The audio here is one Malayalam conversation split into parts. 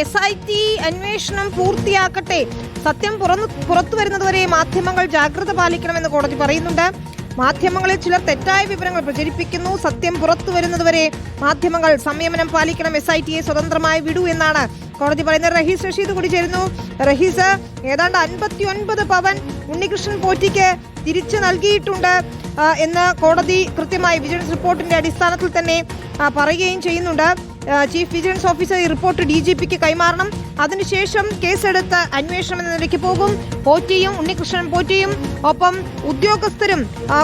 എസ് ഐ ടി അന്വേഷണം പൂർത്തിയാക്കട്ടെ. സത്യം പുറന്നു പുറത്തു വരുന്നതുവരെ മാധ്യമങ്ങൾ ജാഗ്രത പാലിക്കണമെന്ന് കോടതി പറയുന്നുണ്ട്. മാധ്യമങ്ങളിൽ ചിലർ തെറ്റായ വിവരങ്ങൾ പ്രചരിപ്പിക്കുന്നു. സത്യം പുറത്തു വരുന്നതുവരെ മാധ്യമങ്ങൾ സംയമനം പാലിക്കണം. എസ് ഐ ടിയെ സ്വതന്ത്രമായി വിടൂ എന്നാണ് കോടതി പറയുന്നത്. റഹീസ് റഷീദ് കൂടി ചേരുന്നു. റഹീസ് ഏതാണ്ട് അൻപത്തി ഒൻപത് പവൻ ഉണ്ണികൃഷ്ണൻ പോറ്റിക്ക് തിരിച്ചു നൽകിയിട്ടുണ്ട് എന്ന് കോടതി കൃത്യമായി വിജിലൻസ് റിപ്പോർട്ടിന്റെ അടിസ്ഥാനത്തിൽ തന്നെ പറയുകയും ചെയ്യുന്നുണ്ട്. ചീഫ് വിജിലൻസ് ഓഫീസർ ഈ റിപ്പോർട്ട് ഡി ജി പിക്ക് കൈമാറണം. അതിനുശേഷം കേസെടുത്ത് അന്വേഷണം എന്ന നിലയ്ക്ക് പോകും. പോറ്റിയും ഉണ്ണികൃഷ്ണൻ പോറ്റിയും ഒപ്പം ഉദ്യോഗസ്ഥരും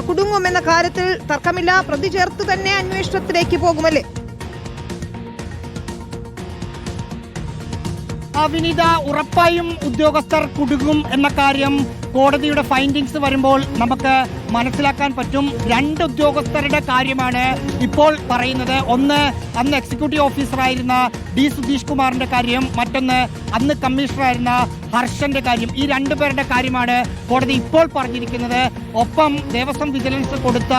കുടുങ്ങും എന്ന കാര്യത്തിൽ തർക്കമില്ല. പ്രതി ചേർത്ത് തന്നെ അന്വേഷണത്തിലേക്ക് പോകുമല്ലേ? വിനീത ഉറപ്പായും ഉദ്യോഗസ്ഥർ കുടുങ്ങും എന്ന കാര്യം കോടതിയുടെ ഫൈൻഡിങ്സ് വരുമ്പോൾ നമുക്ക് മനസ്സിലാക്കാൻ പറ്റും രണ്ട് ഉദ്യോഗസ്ഥരുടെ കാര്യമാണ് ഇപ്പോൾ പറയുന്നത്. ഒന്ന് അന്ന് എക്സിക്യൂട്ടീവ് ഓഫീസറായിരുന്ന ഡി സുധീഷ് കുമാറിന്റെ കാര്യം. മറ്റൊന്ന് അന്ന് കമ്മീഷണറായിരുന്ന ഹർഷന്റെ കാര്യം. ഈ രണ്ടു പേരുടെ കാര്യമാണ് കോടതി ഇപ്പോൾ പറഞ്ഞിരിക്കുന്നത്. ഒപ്പം ദേവസ്വം വിജിലൻസ് കൊടുത്ത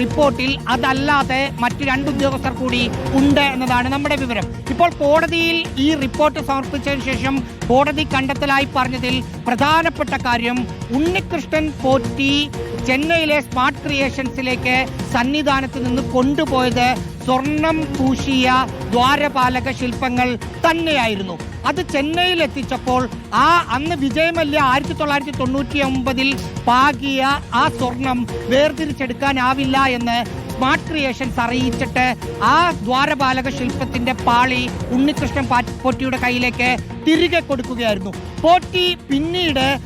റിപ്പോർട്ടിൽ അതല്ലാതെ മറ്റു രണ്ട് ഉദ്യോഗസ്ഥർ കൂടി ഉണ്ട് എന്നതാണ് നമ്മുടെ വിവരം. ഇപ്പോൾ കോടതിയിൽ ഈ റിപ്പോർട്ട് സമർപ്പിച്ചതിന് ശേഷം കോടതി കണ്ടെത്തലായി പറഞ്ഞതിൽ പ്രധാനപ്പെട്ട കാര്യം ഉണ്ണികൃഷ്ണൻ പോറ്റി ചെന്നൈയിലെ സ്മാർട്ട് ക്രിയേഷൻസിലേക്ക് സന്നിധാനത്ത് നിന്ന് കൊണ്ടുപോയത് സ്വർണം പൂശിയ ദ്വാരപാലക ശില്പങ്ങൾ തന്നെയായിരുന്നു. അത് ചെന്നൈയിൽ എത്തിച്ചപ്പോൾ ആ അന്ന് വിജയമല്യ ആയിരത്തി തൊള്ളായിരത്തി തൊണ്ണൂറ്റി ഒമ്പതിൽ പാകിയ ആ സ്വർണം വേർതിരിച്ചെടുക്കാനാവില്ല എന്ന് സ്മാർട്ട് ക്രിയേഷൻസ് അറിയിച്ചിട്ട് ആ ദ്വാരപാലക ശില്പത്തിന്റെ പാളി ഉണ്ണികൃഷ്ണൻ പോറ്റിയുടെ കയ്യിലേക്ക് തിരികെ കൊടുക്കുകയായിരുന്നു. പോറ്റി പിന്നീട്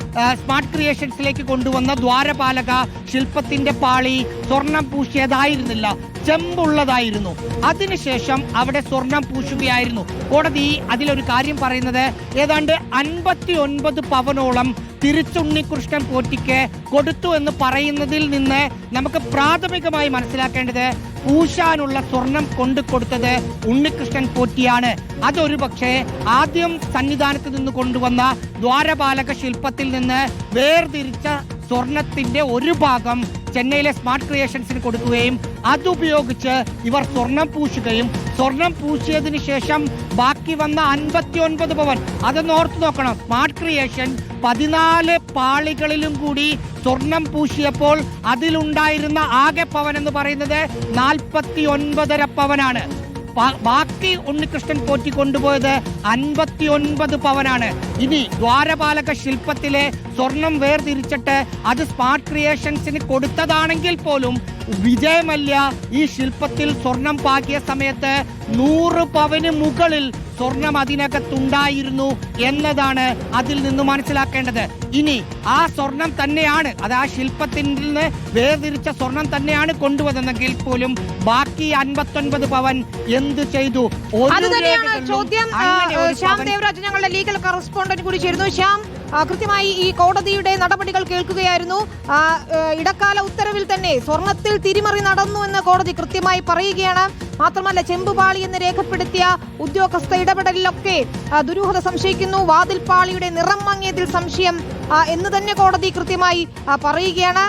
സ്മാർട്ട് ക്രിയേഷൻസിലേക്ക് കൊണ്ടുവന്ന ദ്വാരപാലക ശില്പത്തിന്റെ പാളി സ്വർണം പൂശിയതായിരുന്നില്ല. ചെമ്പുള്ളതായിരുന്നു. അതിനുശേഷം അവിടെ സ്വർണം പൂശുകയായിരുന്നു. കോടതി അതിലൊരു കാര്യം പറയുന്നത് ഏതാണ്ട് അൻപത്തി ഒൻപത് പവനോളം തിരിച്ചുണ്ണികൃഷ്ണൻ പോറ്റിക്ക് കൊടുത്തു എന്ന് പറയുന്നതിൽ നിന്ന് നമുക്ക് പ്രാഥമികമായി മനസ്സിലാക്കേണ്ടത് പൂശാനുള്ള സ്വർണം കൊണ്ടു കൊടുത്തത് ഉണ്ണികൃഷ്ണൻ പോറ്റിയാണ്. അതൊരു പക്ഷേ ആദ്യം സന്നിധാനത്ത് നിന്ന് കൊണ്ടുവന്ന ദ്വാരപാലക ശില്പത്തിൽ നിന്ന് വേർതിരിച്ച സ്വർണത്തിന്റെ ഒരു ഭാഗം ചെന്നൈയിലെ സ്മാർട്ട് ക്രിയേഷൻസിന് കൊടുക്കുകയും അതുപയോഗിച്ച് ഇവർ സ്വർണം പൂശുകയും സ്വർണം പൂശിയതിന് ശേഷം ബാക്കി വന്ന അൻപത്തി ഒൻപത് പവൻ. അതൊന്ന് ഓർത്തു നോക്കണം. സ്മാർട്ട് ക്രിയേഷൻ പതിനാല് പാളികളിലും കൂടി സ്വർണം പൂശിയപ്പോൾ അതിലുണ്ടായിരുന്ന ആകെ പവൻ എന്ന് പറയുന്നത് നാൽപ്പത്തി ഒൻപതര പവനാണ് ബാക്കി ഉണ്ണികൃഷ്ണൻ പോറ്റി കൊണ്ടുപോയത് അൻപത്തി ഒൻപത് പവനാണ്. ഇനി ദ്വാരപാലക ശില്പത്തിലെ സ്വർണം വേർതിരിച്ചിട്ട് അത് സ്മാർട്ട് ക്രിയേഷൻസിന് കൊടുത്തതാണെങ്കിൽ പോലും വിജയമല്ല ഈ ശില്പത്തിൽ സ്വർണം പാകിയ സമയത്ത് നൂറ് പവന് മുകളിൽ സ്വർണം അതിനകത്തുണ്ടായിരുന്നു എന്നതാണ് അതിൽ നിന്ന് മനസ്സിലാക്കേണ്ടത്. ഇനി ആ സ്വർണം തന്നെയാണ് അത് ആ ശില്പത്തിൽ നിന്ന് വേർതിരിച്ച സ്വർണം തന്നെയാണ് കൊണ്ടുവന്നെങ്കിൽ പോലും ബാക്കി അൻപത്തൊൻപത് പവൻ എന്ത് ചെയ്തു? ചോദ്യം ശ്യാം ദേവരാജ് ഞങ്ങളുടെ ലീഗൽ കറസ്പോണ്ടന്റ് കൂടി ചേരുന്നു. ശ്യാം കൃത്യമായി ഈ കോടതിയുടെ നടപടികൾ കേൾക്കുകയായിരുന്നു. ഇടക്കാല ഉത്തരവിൽ തന്നെ സ്വർണത്തിൽ തിരിമറി നടന്നു എന്ന് കോടതി കൃത്യമായി പറയുകയാണ്. മാത്രമല്ല ചെമ്പുപാളി എന്ന് രേഖപ്പെടുത്തിയ ഉദ്യോഗസ്ഥ ഇടപെടലിലൊക്കെ ദുരൂഹത സംശയിക്കുന്നു. വാതിൽപാളിയുടെ നിറം മങ്ങിയതിൽ സംശയം എന്ന് തന്നെ കോടതി കൃത്യമായി പറയുകയാണ്.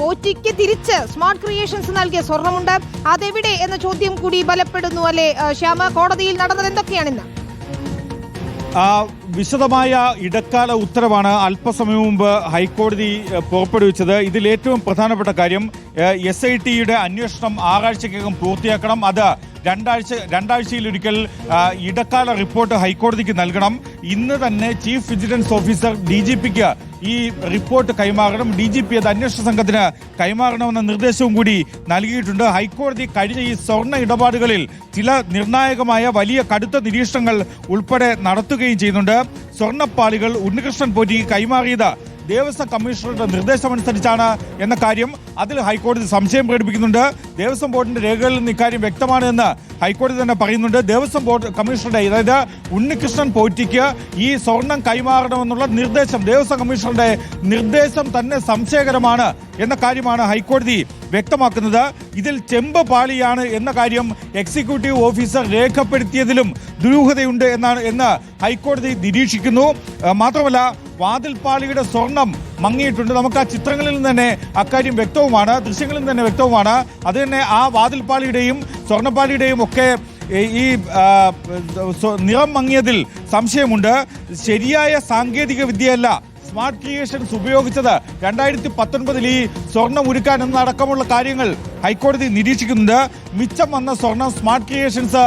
പോറ്റിക്ക് തിരിച്ച് സ്മാർട്ട് ക്രിയേഷൻസ് നൽകിയ സ്വർണമുണ്ട്. അതെവിടെ എന്ന ചോദ്യം കൂടി ബലപ്പെടുന്നു അല്ലെ ശ്യാമ? കോടതിയിൽ നടന്നത് എന്തൊക്കെയാണിന്ന്? ആ, വിശദമായ ഇടക്കാല ഉത്തരവാണ് അല്പസമയം മുമ്പ് ഹൈക്കോടതി പുറപ്പെടുവിച്ചത്. ഇതിൽ ഏറ്റവും പ്രധാനപ്പെട്ട കാര്യം എസ് ഐ ടിയുടെ അന്വേഷണം ആറാഴ്ചക്കകം പൂർത്തിയാക്കണം. അത് രണ്ടാഴ്ച രണ്ടാഴ്ചയിലൊരിക്കൽ ഇടക്കാല റിപ്പോർട്ട് ഹൈക്കോടതിക്ക് നൽകണം. ഇന്ന് തന്നെ chief vigilance officer D G പിക്ക് ഈ റിപ്പോർട്ട് കൈമാറണം. ഡി ജി പി അത് അന്വേഷണ സംഘത്തിന് കൈമാറണമെന്ന നിർദ്ദേശവും കൂടി നൽകിയിട്ടുണ്ട്. ഹൈക്കോടതി കഴിഞ്ഞ ഈ സ്വർണ ഇടപാടുകളിൽ ചില നിർണായകമായ വലിയ കടുത്ത നിരീക്ഷണങ്ങൾ ഉൾപ്പെടെ നടത്തുകയും ചെയ്യുന്നുണ്ട്. സ്വർണപ്പാളികൾ ഉണ്ണികൃഷ്ണൻ പോറ്റി കൈമാറിയത് ദേവസ്വം കമ്മീഷണറുടെ നിർദ്ദേശമനുസരിച്ചാണ് എന്ന കാര്യം അതിൽ ഹൈക്കോടതി സംശയം പ്രകടിപ്പിക്കുന്നുണ്ട്. ദേവസ്വം ബോർഡിന്റെ രേഖകളിൽ നിന്ന് ഇക്കാര്യം വ്യക്തമാണ് എന്ന് ഹൈക്കോടതി തന്നെ പറയുന്നുണ്ട്. ദേവസ്വം ബോർഡ് കമ്മീഷണറുടെ അതായത് ഉണ്ണികൃഷ്ണൻ പോറ്റിക്ക് ഈ സ്വർണം കൈമാറണമെന്നുള്ള നിർദ്ദേശം ദേവസ്വം കമ്മീഷണറുടെ നിർദ്ദേശം തന്നെ സംശയകരമാണ് എന്ന കാര്യമാണ് ഹൈക്കോടതി വ്യക്തമാക്കുന്നത്. ഇതിൽ ചെമ്പ് പാളിയാണ് എന്ന കാര്യം എക്സിക്യൂട്ടീവ് ഓഫീസർ രേഖപ്പെടുത്തിയതിലും ദുരൂഹതയുണ്ട് എന്നാണ് എന്ന് ഹൈക്കോടതി നിരീക്ഷിക്കുന്നു. മാത്രമല്ല വാതിൽപ്പാളിയുടെ സ്വർണം മങ്ങിയിട്ടുണ്ട്. നമുക്ക് ആ ചിത്രങ്ങളിൽ നിന്ന് തന്നെ അക്കാര്യം വ്യക്തവുമാണ്. ദൃശ്യങ്ങളിൽ നിന്ന് തന്നെ വ്യക്തവുമാണ്. അത് തന്നെ ആ വാതിൽപ്പാളിയുടെയും സ്വർണപ്പാളിയുടെയും ഒക്കെ ഈ- നിറം മങ്ങിയതിൽ സംശയമുണ്ട്. ശരിയായ സാങ്കേതിക വിദ്യയല്ല സ്മാർട്ട് ക്രിയേഷൻസ് ഉപയോഗിച്ചത് രണ്ടായിരത്തി പത്തൊൻപതിൽ ഈ സ്വർണം ഉരുക്കാൻ എന്നടക്കമുള്ള കാര്യങ്ങൾ ഹൈക്കോടതി നിരീക്ഷിക്കുന്നുണ്ട്. മിച്ചം വന്ന സ്വർണം സ്മാർട്ട് ക്രിയേഷൻസ്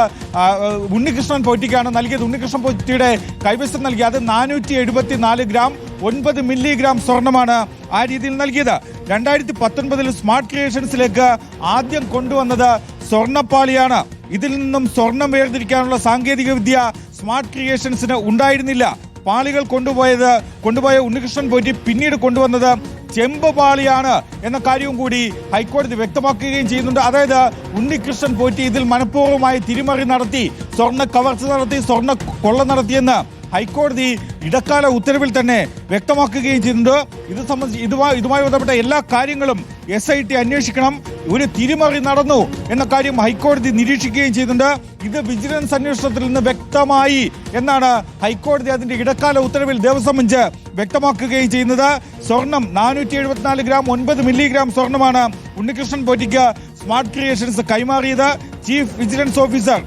ഉണ്ണികൃഷ്ണൻ പൊയ്റ്റിക്കാണ് നൽകിയത്. ഉണ്ണികൃഷ്ണൻ പൊയ്റ്റിയുടെ കൈവശം നൽകി അത് നാനൂറ്റി എഴുപത്തി നാല് ഗ്രാം ഒൻപത് മില്ലിഗ്രാം സ്വർണമാണ് ആ രീതിയിൽ നൽകിയത്. രണ്ടായിരത്തി പത്തൊൻപതിൽ സ്മാർട്ട് ക്രിയേഷൻസിലേക്ക് ആദ്യം കൊണ്ടുവന്നത് സ്വർണപ്പാളിയാണ് ഇതിൽ നിന്നും സ്വർണം വേർതിരിക്കാനുള്ള സാങ്കേതിക വിദ്യ സ്മാർട്ട് ക്രിയേഷൻസിന് ഉണ്ടായിരുന്നില്ല. പാളികൾ കൊണ്ടുപോയത് കൊണ്ടുപോയ ഉണ്ണികൃഷ്ണൻ പോറ്റി പിന്നീട് കൊണ്ടുവന്നത് ചെമ്പ് പാളിയാണ് എന്ന കാര്യവും കൂടി ഹൈക്കോടതി വ്യക്തമാക്കുകയും ചെയ്യുന്നുണ്ട്. അതായത് ഉണ്ണികൃഷ്ണൻ പോറ്റി ഇതിൽ മനഃപൂർവമായി തിരിമറി നടത്തി സ്വർണ കവർച്ച നടത്തി സ്വർണ കൊള്ള നടത്തിയെന്ന് ഹൈക്കോടതി ഇടക്കാല ഉത്തരവിൽ തന്നെ വ്യക്തമാക്കുകയും ചെയ്തിട്ടുണ്ട്. ഇത് സംബന്ധിച്ച് ഇതുമായി ഇതുമായി ബന്ധപ്പെട്ട എല്ലാ കാര്യങ്ങളും എസ് ഐ ടി അന്വേഷിക്കണം. ഒരു തിരിമറി നടന്നു എന്ന കാര്യം ഹൈക്കോടതി നിരീക്ഷിക്കുകയും ചെയ്തിട്ടുണ്ട്. ഇത് വിജിലൻസ് അന്വേഷണത്തിൽ നിന്ന് വ്യക്തമായി എന്നാണ് ഹൈക്കോടതി അതിന്റെ ഇടക്കാല ഉത്തരവിൽ ദേവസ്വം ബെഞ്ച് വ്യക്തമാക്കുകയും ചെയ്യുന്നത്. സ്വർണം നാനൂറ്റി എഴുപത്തിനാല് ഗ്രാം ഒൻപത് മില്ലിഗ്രാം സ്വർണമാണ് ഉണ്ണികൃഷ്ണൻ പോറ്റിക്ക് സ്മാർട്ട് ക്രിയേഷൻസ് കൈമാറിയത്. ചീഫ് വിജിലൻസ് ഓഫീസർ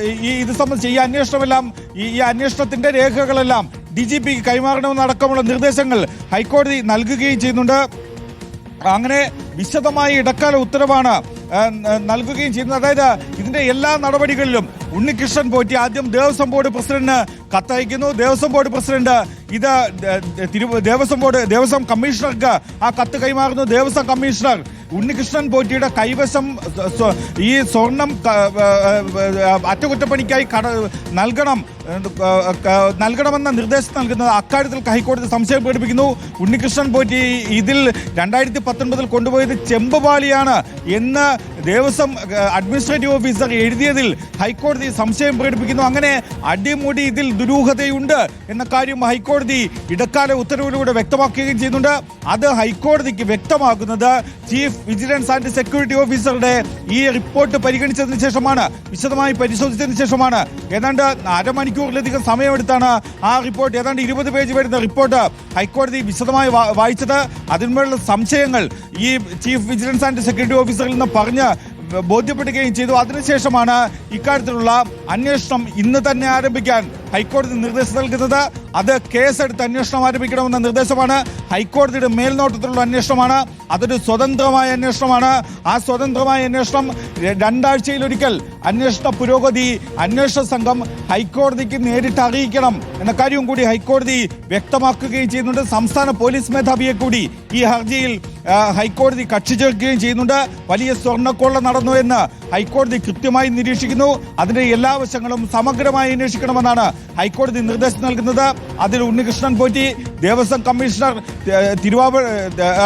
ഈ ഇത് സംബന്ധിച്ച് ഈ അന്വേഷണമെല്ലാം ഈ ഈ അന്വേഷണത്തിന്റെ രേഖകളെല്ലാം ഡി ജി പിക്ക് കൈമാറണമെന്നടക്കമുള്ള നിർദ്ദേശങ്ങൾ ഹൈക്കോടതി നൽകുകയും ചെയ്യുന്നുണ്ട്. അങ്ങനെ വിശദമായ ഇടക്കാല ഉത്തരവാണ് നൽകുകയും ചെയ്യുന്നത്. അതായത് ഇതിന്റെ എല്ലാ നടപടികളിലും ഉണ്ണികൃഷ്ണൻ പോറ്റി ആദ്യം ദേവസ്വം ബോർഡ് പ്രസിഡന്റിന് കത്തയക്കുന്നു. ദേവസ്വം ബോർഡ് പ്രസിഡന്റ് ഇത് തിരു- ദേവസ്വം ബോർഡ് ദേവസ്വം കമ്മീഷണർക്ക് ആ കത്ത് കൈമാറുന്നു. ദേവസ്വം കമ്മീഷണർ ഉണ്ണികൃഷ്ണൻ പോറ്റിയുടെ കൈവശം ഈ സ്വർണം അറ്റകുറ്റപ്പണിക്കായി കട നൽകണം. നൽകണമെന്ന നിർദ്ദേശം നൽകുന്നത് അക്കാര്യത്തിൽ ഹൈക്കോടതി സംശയം പ്രകടിപ്പിക്കുന്നു. ഉണ്ണികൃഷ്ണൻ പോറ്റി ഇതിൽ രണ്ടായിരത്തി പത്തൊൻപതിൽ കൊണ്ടുപോയത് ചെമ്പുപാളിയാണ് എന്ന് ദേവസ്വം അഡ്മിനിസ്ട്രേറ്റീവ് ഓഫീസർ എഴുതിയതിൽ ഹൈക്കോടതി സംശയം പ്രകടിപ്പിക്കുന്നു. അങ്ങനെ അടിമുടി ഇതിൽ ദുരൂഹതയുണ്ട് എന്ന കാര്യം ഹൈക്കോടതി ഇടക്കാല ഉത്തരവിലൂടെ വ്യക്തമാക്കുകയും ചെയ്യുന്നുണ്ട്. അത് ഹൈക്കോടതിക്ക് വ്യക്തമാക്കുന്നത് ചീഫ് വിജിലൻസ് ആൻഡ് സെക്യൂരിറ്റി ഓഫീസറുടെ ഈ റിപ്പോർട്ട് പരിഗണിച്ചതിന് ശേഷമാണ് വിശദമായി പരിശോധിച്ചതിന് ശേഷമാണ്. ഏതാണ്ട് അരമണിക്കൂറിലധികം സമയമെടുത്താണ് ആ റിപ്പോർട്ട്. ഏതാണ്ട് ഇരുപത് പേജ് വരുന്ന റിപ്പോർട്ട് ഹൈക്കോടതി വിശദമായി വായിച്ചത്. അതിന്മേലുള്ള സംശയങ്ങൾ ഈ ചീഫ് വിജിലൻസ് ആൻഡ് സെക്യൂരിറ്റി ഓഫീസറിൽ നിന്ന് പറഞ്ഞ് ബോധ്യപ്പെടുകയും ചെയ്തു. അതിനുശേഷമാണ് ഇക്കാര്യത്തിലുള്ള അന്വേഷണം ഇന്ന് തന്നെ ആരംഭിക്കാൻ ഹൈക്കോടതി നിർദ്ദേശം നൽകുന്നത് അത് കേസെടുത്ത് അന്വേഷണം ആരംഭിക്കണമെന്ന നിർദ്ദേശമാണ്. ഹൈക്കോടതിയുടെ മേൽനോട്ടത്തിലുള്ള അന്വേഷണമാണ്. അതൊരു സ്വതന്ത്രമായ അന്വേഷണമാണ്. ആ സ്വതന്ത്രമായ അന്വേഷണം രണ്ടാഴ്ചയിലൊരിക്കൽ അന്വേഷണ പുരോഗതി അന്വേഷണ സംഘം ഹൈക്കോടതിക്ക് നേരിട്ട് അറിയിക്കണം എന്ന കാര്യവും കൂടി ഹൈക്കോടതി വ്യക്തമാക്കുകയും ചെയ്യുന്നുണ്ട്. സംസ്ഥാന പോലീസ് മേധാവിയെ കൂടി ഈ ഹർജിയിൽ ഹൈക്കോടതി കക്ഷി ചേർക്കുകയും ചെയ്യുന്നുണ്ട്. വലിയ സ്വർണക്കൊള്ള നടന്നു എന്ന് ഹൈക്കോടതി കൃത്യമായി നിരീക്ഷിക്കുന്നു. അതിന്റെ എല്ലാ വശങ്ങളും സമഗ്രമായി അന്വേഷിക്കണമെന്നാണ് ഹൈക്കോടതി നിർദ്ദേശം നൽകുന്നത്. അതിൽ ഉണ്ണികൃഷ്ണൻ പോറ്റി ദേവസ്വം കമ്മീഷണർ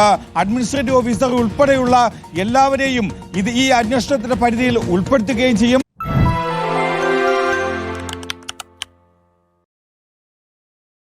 ആ, അഡ്മിനിസ്ട്രേറ്റീവ് ഓഫീസർ ഉൾപ്പെടെയുള്ള എല്ലാവരെയും ഇത് ഈ അന്വേഷണത്തിന്റെ പരിധിയിൽ ഉൾപ്പെടുത്തുകയും ചെയ്യും.